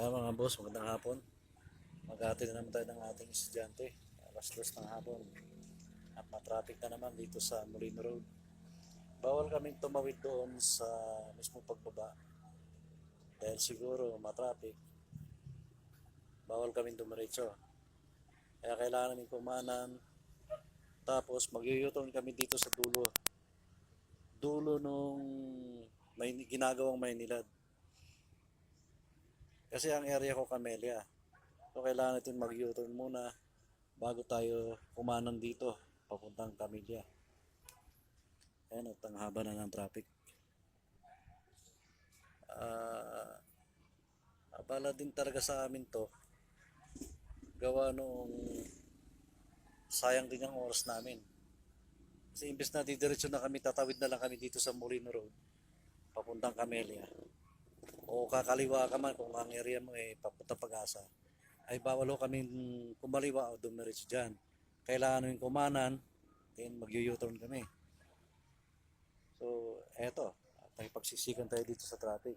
Kaya mga boss, magandang hapon. Mag-ati na naman tayo ng ating estudyante. Alas dos ng hapon. At matraffic na naman dito sa Molino Road. Bawal kaming tumawid doon sa mismo pagbaba. Dahil siguro matraffic. Bawal kaming dumiretso. Kaya kailangan namin kumanan. Tapos mag-u-turn kami dito sa dulo. Dulo nung may ginagawang Maynilad. Kasi ang area ko Camellia. So kailangan natin mag-U-turn muna bago tayo kumanan dito papuntang Camellia. Ayan at ang haba na ng traffic. Ah, abala din talaga sa amin to. Gawa noong sayang din ang oras namin. Kasi imbes na didiretso na kami, tatawid na lang kami dito sa Molino Road, papuntang Camellia o kakaliwa ka man kung ang area mo ay papunta pag-asa, ay bawal ho kami kumaliwa o dumiretso dyan. Kailangan yung kumanan, then mag-u-turn kami. So, eto, at pagsiksikan tayo dito sa traffic.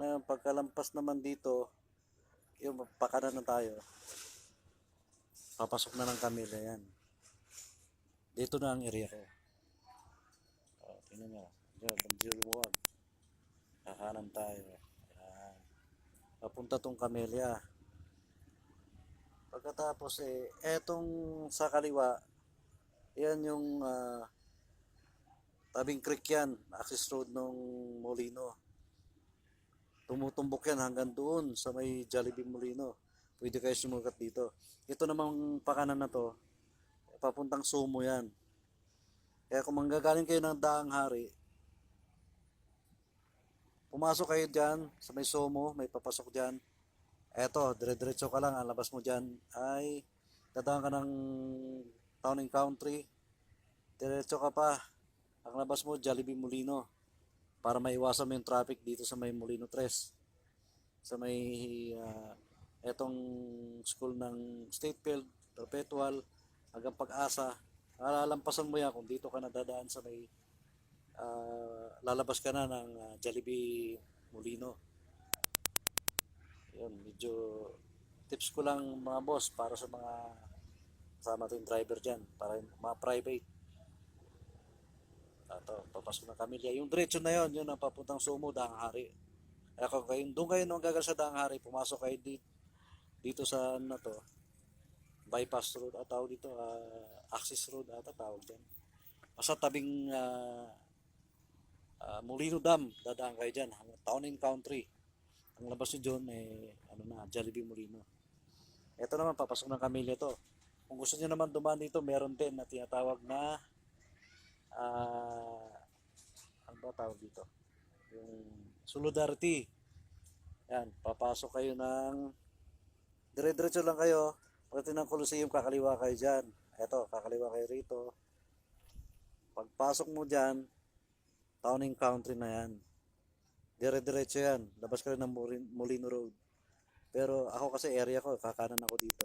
Ngayon, pagkalampas naman dito, yung pakanan na tayo, papasok na ng Camila yan. Dito na ang area ko. O, tingnan nyo. Diyan, banjil buwag. Kakanan tayo. Ayan. Papunta tong Camellia. Pagkatapos eh, etong sa kaliwa, yan yung ah, tabing creek yan, access road ng Molino. Tumutumbok yan hanggang doon sa may Jollibee Molino. Pwede kayo sumukat dito. Ito namang pakanan na to, papuntang Sumo yan. Kaya kung manggagaling kayo ng Daang Hari, Pumasok kayo dyan sa may Somo, may papasok dyan. Eto, dire-diretso ka lang. Ang labas mo dyan ay dadaan ka ng Town and Country. Diretso ka pa. Ang labas mo, Jollibee Molino. Para maiwasan mo yung traffic dito sa may Molino 3. Sa may ah, etong school ng State Field, Perpetual, hanggang pag-asa. Alalampasan mo yan kung dito ka nadadaan sa may ah, lalabas ka na ng ah, Jollibee Molino. Yun, medyo tips ko lang mga boss para sa mga kasama to yung driver dyan, para yung mga private. Ato, papasok ng Camilla. Yung diretso na yon yun ang papuntang Sumo, Daang Hari. Kaya kung kayo, doon kayo nung gagal sa Daang Hari, pumasok kayo dito, dito sa ano na to, bypass road, at tawag dito, ah, access road ata tawag dyan. Basta tabing ah, ah, Molino Dam, dadaan kayo dyan, Town and Country. Ang labas nyo dyan, eh, ano na, Jollibee Molino. Ito naman, papasok ng Camellia to. Kung gusto nyo naman dumaan dito, meron din na tinatawag na, ah, ano ba tawag dito? Yung Solidarity. Yan, papasok kayo ng, dire-diretso lang kayo, pagdating ng Coliseum, kakaliwa kayo dyan. Eto, kakaliwa kayo rito. Pagpasok mo dyan, town and country na yan. Dire-diretso yan. Labas ka rin ng Molino Road. Pero ako kasi area ko, kakanan ako dito.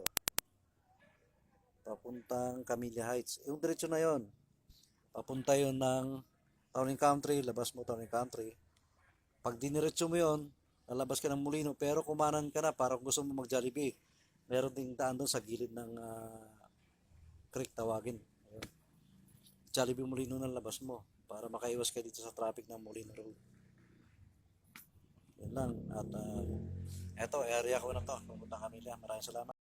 Papuntang Camilla Heights. Yung diretso na yon. Papunta yon ng Town and Country, labas mo Town and Country. Pag diniretso mo yon, lalabas ka ng Molino, pero kumanan ka na para gusto mo mag-Jollibee. Meron ding daan doon sa gilid ng ah, creek tawagin. Ayun. Jollibee Molino na labas mo para makaiwas ka dito sa traffic ng Molino Road. Yun lang. At uh, eto, area ko na to. Pumunta kami lang. Maraming salamat.